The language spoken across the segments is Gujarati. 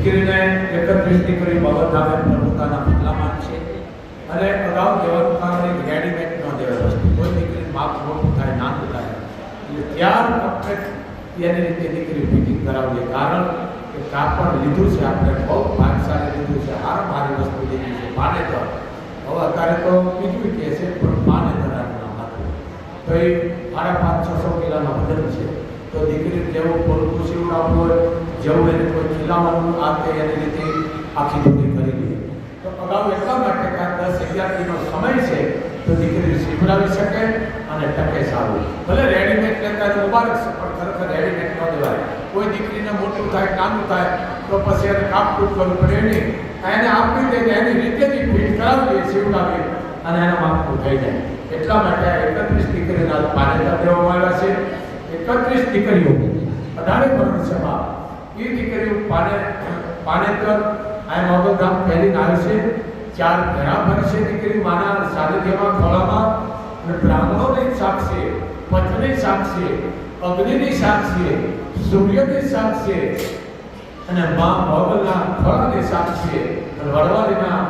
દીકરીને એકત્રીસ બાબત આવે પોતાના પગલામાં છે. અને અગાઉ કહેવાનું કારણ એક રેડીમેડ ન દેવાય વસ્તુ. કોઈ દીકરી માપ મોટું થાય, ના થાય એટલે ત્યાર વખતે એની રીતે દીકરી ફિટિંગ કરાવીએ. કારણ કે કાપડ લીધું છે આપણે, બહુ ભાગશાળી લીધું છે. હાર મારી વસ્તુ લીધી છે, માને તો. હવે અત્યારે તો બીજું કહે છે, પણ માને ધરાવના માથું તો એ સાડા પાંચ છસો કિલાનો વજન છે. તો દીકરી જેવું પોલકું સીવડાવવું હોય જેવું એને કોઈ ખીલાવાનું આ તે એની રીતે આખી બધી કરી લઈએ તો અગાઉ એટલા માટે કે આ દસ અગિયાર સમય છે તો દીકરી શીખડાવી શકે અને ટકે સારું. ભલે રેડીમેડ લેતા મુબારક છે, પણ ખરેખર રેડીમેડ ન દેવાય. કોઈ દીકરીને મોટું થાય, નાનું થાય, તો પછી એને કાપકૂપ કરવું પડે નહીં. એને આપી દે એની રીતે જ ફીટ કરાવીએ સીવડાવીએ અને એનું માપનું થઈ જાય. એટલા માટે એકત્રીસ દીકરીના માન્યતા દેવામાં આવ્યા છે. એકત્રીસ દીકરીઓ અઢારે બાપ એ દીકરીઓ પાને, પાનેતર, આ મોગલધામ પહેરીને આવે છે. ચાર ઘણા ભરશે દીકરી માના સાનિધ્યમાં, ખોળામાં. અને બ્રાહ્મણોની સાક્ષી પત્ની સાક્ષી અગ્નિની સાક્ષી સૂર્યની સાક્ષી અને મા મોગલના ખોળાની સાક્ષી અને વડવાળીના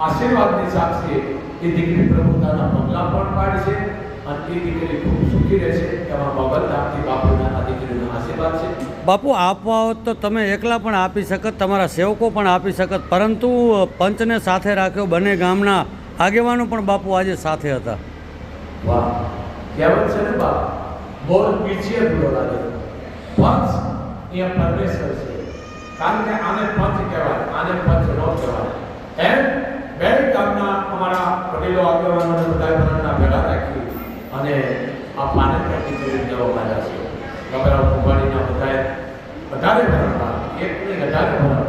આશીર્વાદની સાક્ષી એ દીકરી પ્રભુતાના પગલા પણ પાડે છે અને એ દીકરી ખૂબ સુખી રહે છે. એમાં મોગલધામથી બાપુના આ દીકરીનો આશીર્વાદ છે. બાપુ, આપવા હોત તો તમે એકલા પણ આપી શકત, તમારા સેવકો પણ આપી શકત, પરંતુ પંચને સાથે રાખ્યો બંને ગામના આગેવાનો પણ બાપુ આજે સાથે હતા. કારણ કે અને આ પાને પ્રતિ કરી છે. ગભરાવ કુંભારીના બધાએ, વધારે ભરણમાં એક નહીં વધારે ભરણ.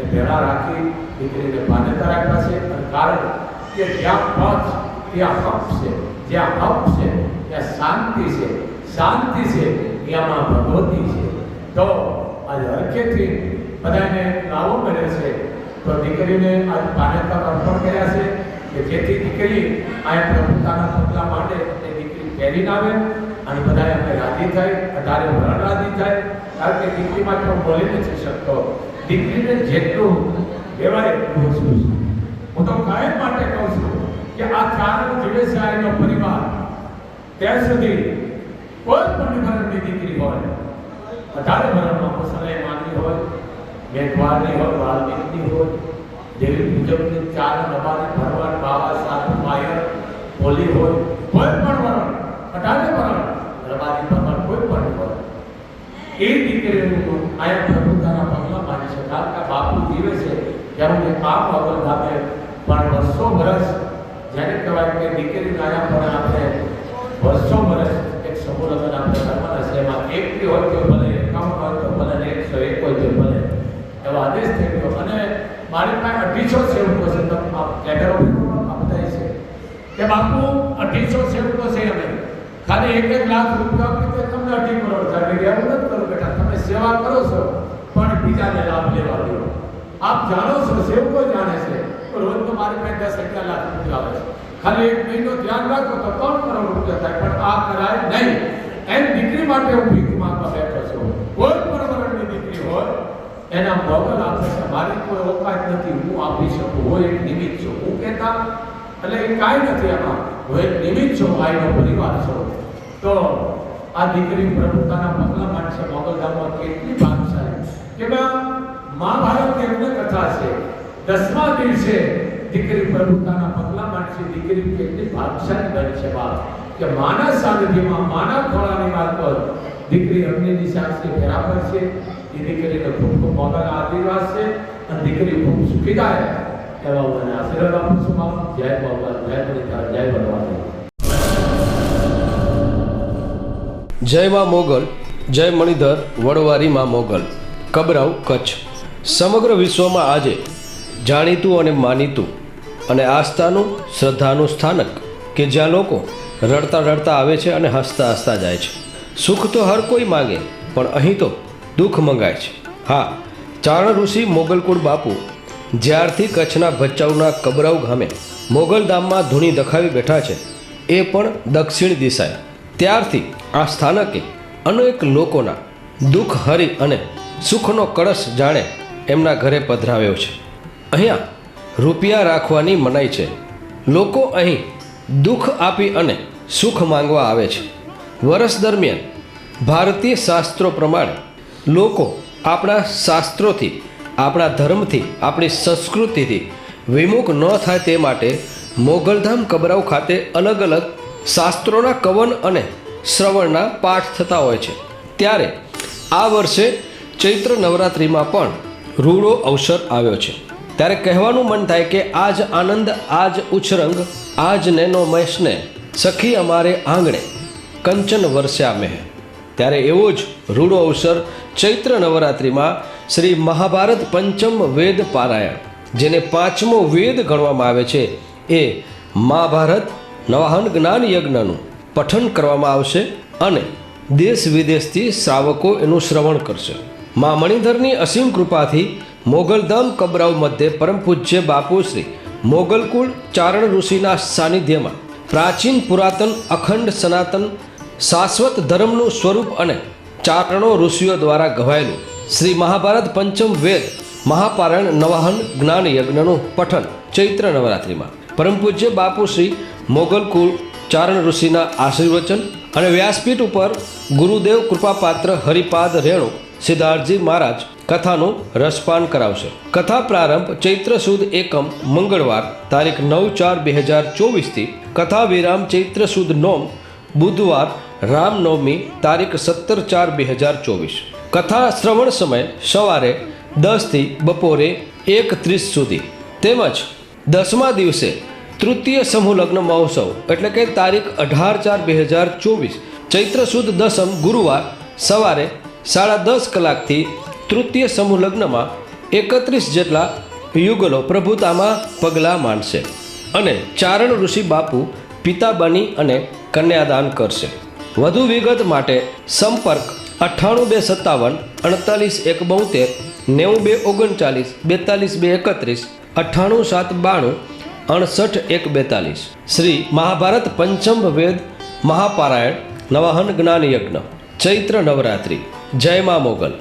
એ ભેળા રાખી દીકરીને માન્યતા રાખ્યા છે. અને કારણ કે જ્યાં પંચ ત્યાં હક છે. જ્યાં હક છે, ત્યાં શાંતિ છે. શાંતિ છે, ત્યાંમાં ભગવતી છે. તો આજે હરખેથી બધાને લાવો મળે છે. તો દીકરીને આજ માન્યતા અર્પણ કર્યા છે કે જેથી દીકરી આ પ્રભુતાના પગલા માટે એ દીકરી પહેરીને આવે. અને બધા અમે રાજી થાય, અઢારે વરણ રાજી થાય. કારણ કે દીકરીમાં હું બોલી નથી શકતો. દીકરીને જેટલું કહેવાય એટલું છે. હું તો કાયમ માટે કહું છું કે આ ચાર જીવે છે આ એનો પરિવાર ત્યાં સુધી કોઈ પણ ઘરની દીકરી હોય, અઢારે ભરણમાં પસંદ માનવી હોય મેઘવારની હોય, વાલ્મીકની હોય, દેવી મુજબની ચાર નબાની ભરવાડ, બાવા, સાધુ માયર બોલી હોય, કોઈ પણ વરણ અઢારે વરણ રબારી ભરવાડ કોઈ પણ હોય એ દીકરીઓનું આયા પ્રભુતાના પગલા માની છે. કારણ બાપુ જીવે છે જ્યારે કે આ બાબત ધામે પણ વર્ષો વર્ષ જ્યારે કહેવાય કે દીકરી આયા પણ આપણે વર્ષો વર્ષ એક સમૂહ લગ્ન આપણે કરવાના છે. એમાં એક બી હોય તો ભલે, એકાવન હોય તો ભલે, ને એકસો એક હોય તો ભલે. એવો આદેશ થઈ ગયો. અને મારી પાસે અઢીસો સેવકો છે. તમે આ આ છે. કે બાપુ, અઢીસો સેવકો છે અમે ખાલી એક એક લાખ રૂપિયા આપી તમને અઢી કરોડ થાય. એવું નથી કરો બેટા, તમે સેવા કરો છો, પણ બીજાને લાભ લેવા દો. આપ જાણો છો, સેવકો જાણે છે રોજ તો મારી પાસે દસ અગિયાર લાખ રૂપિયા આવે છે ખાલી એક મહિનો ધ્યાન રાખો તો ત્રણ કરોડ રૂપિયા થાય, પણ આ કરાય નહીં. એમ દીકરી માટે હું ભીખ માંગવા બેઠો છું. કોઈ પણ વર્ણની દીકરી હોય, એના મોગલ આપે છે. મારી કોઈ ઓકાત નથી, હું આપી શકું, હું એક નિમિત્ત છું. હું કહેતા, એટલે એ કાંઈ નથી એમાં હું એક નિમિત્ત છું આઈનો પરિવાર છું. તો આ દીકરી પ્રભુતાના પગલા માંડશે મોગલધામમાં કેટલી ભાગશાળી. કે મહાભારતની અમને કથા છે? દસમા દિવસે દીકરી પ્રભુતાના પગલા માંડશે દીકરી કેટલી ભાગશાળી બની છે, બાપ. કે માના સાનિધ્યમાં, માના ખોળાની મારફત દીકરી અગ્નિની સાક્ષી બરાબર છે. એ દીકરીને ખૂબ ખૂબ આશીર્વાદ છે અને દીકરી ખૂબ સુખી હું આશીર્વાદ આપું છું બાપ જય ભગવાન જય બલિદાન જય ભગવાન. જય માં મોગલ, જય મણિધર, વડવારી માં મોગલ. કબરાવ, કચ્છ. સમગ્ર વિશ્વમાં આજે જાણીતું અને માનીતું અને આસ્થાનું, શ્રદ્ધાનું સ્થાનક કે જ્યાં લોકો રડતા રડતા આવે છે અને હસતા હસતા જાય છે. સુખ તો હર કોઈ માંગે, પણ અહીં તો દુઃખ મંગાય છે. હા, ચારણ ઋષિ મોગલકુળ બાપુ જ્યારથી કચ્છના ભચાઉના કબરાઉ ગામે મોગલધામમાં ધૂણી દખાવી બેઠા છે, એ પણ દક્ષિણ દિશાએ. ત્યારથી આ સ્થાનકે અનેક લોકોના દુઃખ, હરી અને સુખનો કળશ જાણે એમના ઘરે પધરાવ્યો છે. અહીંયા રૂપિયા રાખવાની મનાઈ છે. લોકો અહીં દુઃખ આપી અને સુખ માંગવા આવે છે. વર્ષ દરમિયાન ભારતીય શાસ્ત્રો પ્રમાણે લોકો આપણા શાસ્ત્રોથી આપણા ધર્મથી, આપણી સંસ્કૃતિથી વિમુખ ન થાય તે માટે મોગલધામ કબરાવ ખાતે અલગ અલગ શાસ્ત્રોના કવન અને શ્રવણના પાઠ થતા હોય છે. ત્યારે આ વર્ષે ચૈત્ર નવરાત્રિમાં પણ રૂડો અવસર આવ્યો છે. ત્યારે કહેવાનું મન થાય કે આજ આનંદ, આજ ઉછરંગ આજ નેનો મહેશને, સખી અમારે આંગણે કંચન વરસ્યા મેહ ત્યારે એવો જ રૂડો અવસર ચૈત્ર નવરાત્રિમાં શ્રી મહાભારત પંચમ વેદ પારાયણ, જેને પાંચમો વેદ ગણવામાં આવે છે, એ મહાભારત નવાહન જ્ઞાન યજ્ઞનું પઠન કરવામાં આવશે અને દેશ વિદેશથી શ્રાવકો એનું શ્રવણ કરશે. મા મણિધરની અસીમ કૃપાથી મોગલધામ કબરાવ મધ્યે પરમ પૂજ્ય બાપુ શ્રી મોગલકુળ ચારણ ઋષિના સાનિધ્યમાં પ્રાચીન પુરાતન અખંડ સનાતન શાશ્વત ધર્મનું સ્વરૂપ અને ચારણો ઋષિઓ દ્વારા ગવાયેલું શ્રી મહાભારત પંચમ વેદ, મહાપારાયણ, નવાહન, જ્ઞાન યજ્ઞનું પઠન, ચૈત્ર નવરાત્રિમાં. પરમ પૂજ્ય બાપુ શ્રી મોગલકુળ ચારણ ઋષિના આશીર્વચન અને વ્યાસપીઠ ઉપર ગુરુદેવ કૃપાપાત્ર હરિપાદ રેણુ સિદ્ધાર્થજી મહારાજ કથાનું રસપાન કરાવશે. કથા પ્રારંભ ચૈત્ર સુદ એકમ મંગળવાર તારીખ નવ ચાર બે હજાર ચોવીસથી કથા વિરામ ચૈત્ર સુદ નોમ બુધવાર રામનવમી તારીખ સત્તર ચાર બે હજાર ચોવીસ. કથા શ્રવણ સમય સવારે દસથી બપોરે એક ત્રીસ સુધી. તેમજ દસમા દિવસે તૃતીય સમૂહ લગ્ન મહોત્સવ, એટલે કે તારીખ અઢાર ચાર બે હજાર ચોવીસ. ચૈત્ર સુદ દસમ ગુરુવાર સવારે સાડા દસ કલાકથી તૃતીય સમૂહ લગ્નમાં એકત્રીસ જેટલા યુગલો પ્રભુતામાં પગલાં માંડશે અને ચારણ ઋષિ બાપુ પિતા બની અને કન્યાદાન કરશે. વધુ વિગત માટે સંપર્ક અઠ્ઠાણું બે સત્તાવન, અડતાલીસ એક બોતેર નેવું બે ઓગણચાલીસ બેતાલીસ બે એકત્રીસ અઠ્ઠાણું સાત બાણું, અડસઠ એક બેતાલીસ શ્રી મહાભારત પંચમ વેદ મહાપારાયણ, નવાહન જ્ઞાન યજ્ઞ ચૈત્ર નવરાત્રિ. જય મા મોગલ.